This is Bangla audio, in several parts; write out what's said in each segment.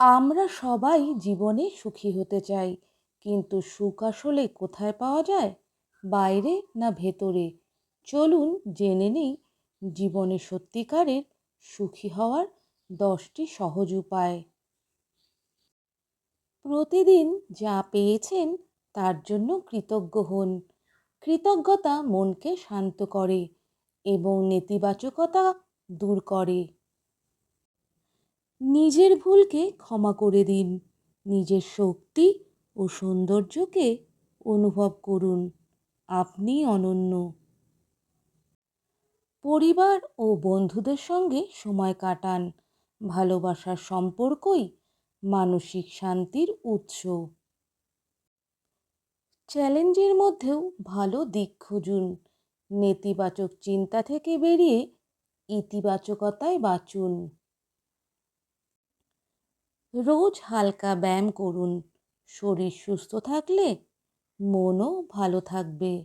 আমরা সবাই জীবনে সুখী হতে চাই, কিন্তু সুখ আসলে কোথায় পাওয়া যায়? বাইরে না ভেতরে? চলুন জেনে নিই, জীবনে সত্যিকারের সুখী হওয়ার দশটি সহজ উপায়। প্রতিদিন যা পেয়েছেন তার জন্য কৃতজ্ঞ হন। কৃতজ্ঞতা মনকে শান্ত করে এবং নেতিবাচকতা দূর করে। নিজের ভুলকে ক্ষমা করে দিন। নিজের শক্তি ও সৌন্দর্যকে অনুভব করুন। আপনি অনন্য। পরিবার ও বন্ধুদের সঙ্গে সময় কাটান। ভালোবাসার সম্পর্কই মানসিক শান্তির উৎস। চ্যালেঞ্জের মধ্যেও ভালো দিক খুঁজুন। নেতিবাচক চিন্তা থেকে বেরিয়ে ইতিবাচকতায় বাঁচুন। রোজ হালকা ব্যায়াম করুন। শরীর সুস্থ থাকলে মনও ভালো থাকবে।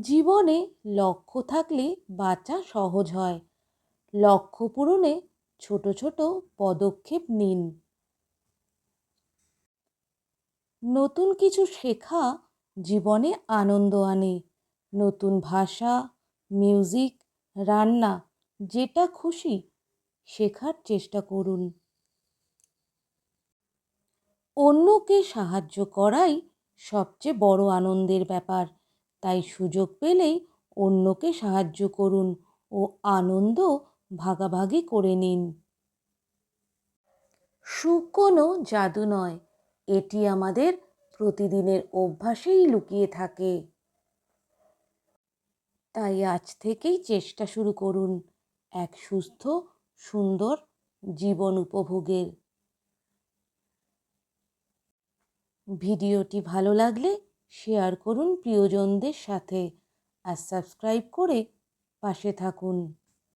জীবনে লক্ষ্য থাকলে বাঁচা সহজ হয়। লক্ষ্য পূরণে ছোট ছোট পদক্ষেপ নিন। নতুন কিছু শেখা জীবনে আনন্দ আনে। নতুন ভাষা মিউজিক রান্না, যেটা খুশি শেখার চেষ্টা করুন। অন্যকে সাহায্য করাই সবচেয়ে বড় আনন্দের ব্যাপার। তাই সুযোগ পেলেই অন্যকে সাহায্য করুন ও আনন্দ ভাগাভাগি করে নিন। সুখ কোনো জাদু নয়, এটি আমাদের প্রতিদিনের অভ্যাসেই লুকিয়ে থাকে। তাই আজ থেকেই চেষ্টা শুরু করুন, এক সুস্থ সুন্দর জীবন উপভোগের ভিডিওটি ভালো লাগলে শেয়ার করুন। প্রিয়জনদের সাথে আর সাবস্ক্রাইব করে পাশে থাকুন।